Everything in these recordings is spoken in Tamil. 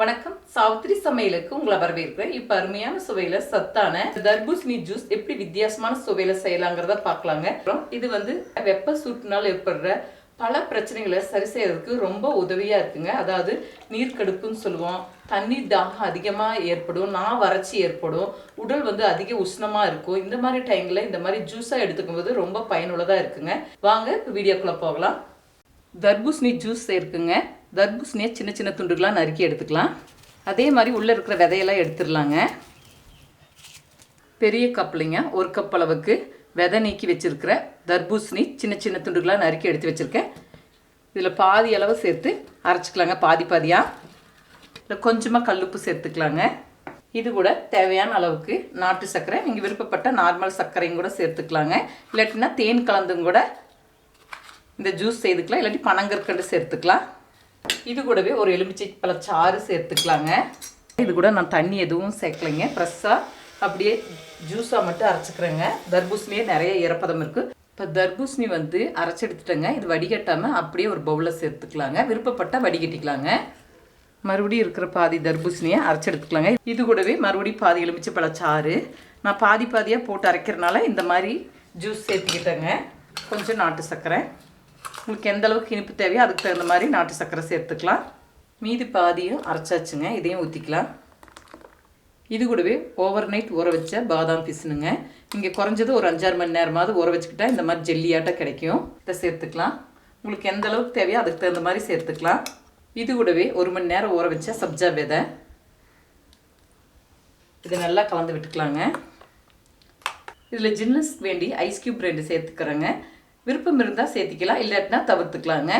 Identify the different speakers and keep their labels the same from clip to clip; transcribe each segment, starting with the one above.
Speaker 1: வணக்கம். சாவித்திரி சமையலுக்கு உங்களை வரவேற்கிறேன். இப்போ அருமையான சுவையில சத்தான தர்பூசணி ஜூஸ் எப்படி வித்தியாசமான சுவையில செய்யலாங்கிறத பார்க்கலாங்க. அப்புறம் இது வந்து வெப்ப சூட்டுனால ஏற்படுற பல பிரச்சனைகளை சரி செய்யறதுக்கு ரொம்ப உதவியா இருக்குங்க. அதாவது நீர்க்கடுப்புன்னு சொல்லுவோம். தண்ணீர் தாகம் அதிகமாக ஏற்படும் நான் வறட்சி ஏற்படும் உடல் வந்து அதிக உஷ்ணமா இருக்கும். இந்த மாதிரி டைம்ல இந்த மாதிரி ஜூஸாக எடுத்துக்கும் போது ரொம்ப பயனுள்ளதா இருக்குங்க. வாங்க வீடியோக்குள்ளே வீடியோக்குள்ள போகலாம். தர்பூசணி ஜூஸ் இருக்குங்க. தர்பூசணியை சின்ன சின்ன துண்டுகளாக நறுக்கி எடுத்துக்கலாம். அதே மாதிரி உள்ளே இருக்கிற விதையெல்லாம் எடுத்துடலாங்க. பெரிய கப்லிங்க ஒரு கப் அளவுக்கு விதை நீக்கி வச்சுருக்கிற தர்பூசணி சின்ன சின்ன துண்டுகளாக நறுக்கி எடுத்து வச்சுருக்கேன். இதில் பாதி அளவு சேர்த்து அரைச்சிக்கலாங்க பாதி பாதியாக இல்லை கொஞ்சமாக கல்லுப்பு சேர்த்துக்கலாங்க. இது கூட தேவையான அளவுக்கு நாட்டு சர்க்கரை. நீங்கள் விருப்பப்பட்ட நார்மல் சர்க்கரையும் கூட சேர்த்துக்கலாங்க. இல்லாட்டினா தேன் கலந்தும் கூட இந்த ஜூஸ் செய்துக்கலாம். இல்லாட்டி பனங்கற்கண்டு சேர்த்துக்கலாம். இது கூடவே ஒரு எலுமிச்சை பழச்சாறு சேர்த்துக்கலாங்க. இது கூட நான் தண்ணி எதுவும் சேர்க்கலைங்க. ஃப்ரெஷ்ஷாக அப்படியே ஜூஸாக மட்டும் அரைச்சிக்கிறேங்க. தர்பூசணியே நிறைய இறப்பதம் இருக்குது இப்போ தர்பூசணி வந்து அரைச்சி எடுத்துட்டேங்க. இது வடிகட்டாமல் அப்படியே ஒரு பவுலில் சேர்த்துக்கலாங்க. விருப்பப்பட்டால் வடிகட்டிக்கலாங்க. மறுபடியும் இருக்கிற பாதி தர்பூசணியை அரைச்சி எடுத்துக்கலாங்க. இது கூடவே மறுபடியும் பாதி எலுமிச்சை பழச்சாறு நான் பாதி பாதியாக போட்டு அரைக்கிறனால இந்த மாதிரி ஜூஸ் சேர்த்துக்கிட்டேங்க. கொஞ்சம் நாட்டு சர்க்கரை. உங்களுக்கு எந்த அளவுக்கு இனிப்பு தேவையோ அதுக்கு தகுந்த மாதிரி நாட்டு சர்க்கரை சேர்த்துக்கலாம். மீதி பாதியும் அரைச்சாச்சுங்க இதையும் ஊற்றிக்கலாம் இது கூடவே ஓவர் நைட் ஊற வச்ச பாதாம் பிசுனுங்க இங்கே குறைஞ்சது ஒரு அஞ்சாறு மணி நேரமாவது ஊற வச்சுக்கிட்டா இந்த மாதிரி ஜெல்லியாட்ட கிடைக்கும். இதை சேர்த்துக்கலாம். உங்களுக்கு எந்த அளவுக்கு தேவையோ அதுக்கு தகுந்த மாதிரி சேர்த்துக்கலாம். இது கூடவே ஒரு மணி நேரம் ஊற வச்ச சப்ஜா விதை. இதை நல்லா கலந்து விட்டுக்கலாங்க. இதில் ஜின்னஸ் வேண்டி ஐஸ் கியூப் ரெண்டு சேர்த்துக்கிறேங்க. விருப்பம் இருந்தால் சேர்த்திக்கலாம் இல்லாட்டினா தவிர்த்துக்கலாங்க.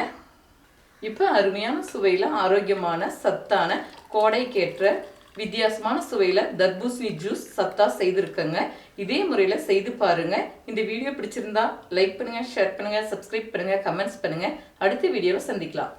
Speaker 1: இப்போ அருமையான சுவையில் ஆரோக்கியமான சத்தான கோடைக்கேற்ற வித்தியாசமான சுவையில் தர்பூசணி ஜூஸ் சத்தா செய்திருக்கேங்க. இதே முறையில் செய்து பாருங்கள் இந்த வீடியோ பிடிச்சிருந்தா லைக் பண்ணுங்கள் ஷேர் பண்ணுங்கள் சப்ஸ்கிரைப் பண்ணுங்கள் கமெண்ட்ஸ் பண்ணுங்கள் அடுத்த வீடியோவில் சந்திக்கலாம்.